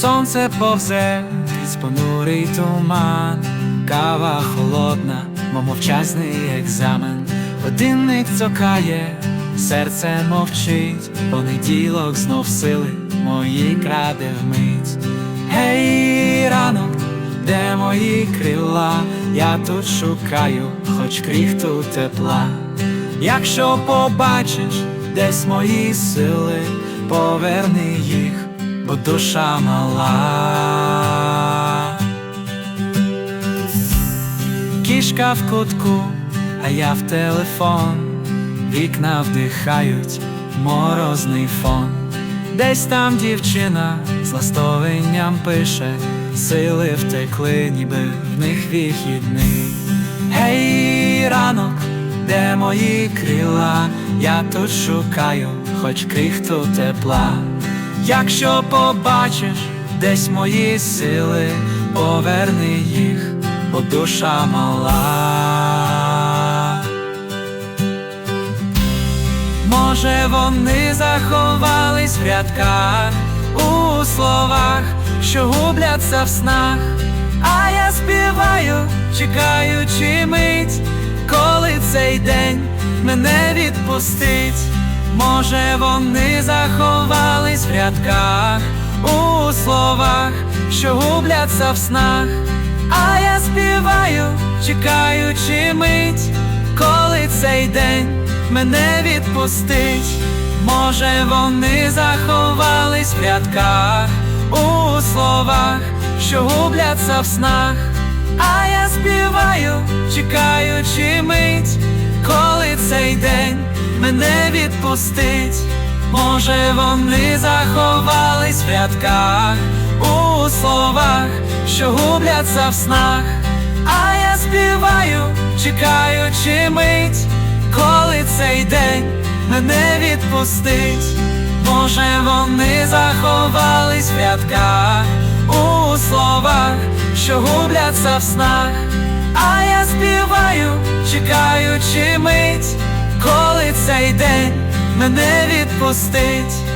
сонце повзе, крізь понурий туман, кава холодна, мов мовчазний екзамен, годинник цокає, серце мовчить, понеділок знов сили мої краде вмить. Гей, ранок, де мої крила, я тут шукаю, хоч крихту тепла. Якщо побачиш десь мої сили, поверни їх, бо душа мала. Кішка в кутку, а я в телефон, вікна вдихають морозний фон. Десь там дівчина з ластовинням пише, сили втекли, ніби в них вихідний. Гей, ранок, де мої крила, я тут шукаю, хоч крихту тепла. Якщо побачиш десь мої сили, поверни їх, бо душа мала. Може, вони заховались в рядках, у словах, що губляться в снах, а я співаю, чекаючи мить, коли цей день мене відпустить. Може, вони заховались в рядках, у словах, що губляться в снах, а я співаю, чекаючи мить, коли цей день мене відпустить. Може, вони заховались в рядках, у словах, що губляться в снах, а я співаю, чекаючи мить, коли цей день мене відпустить. Може, вони заховались в рядках, у словах, що губляться в снах, а я співаю, чекаючи мить, коли цей день мене відпустить. Може, вони заховались в рядках, у словах, що губляться в снах, а я співаю, чекаючи мить, коли цей день мене відпустить.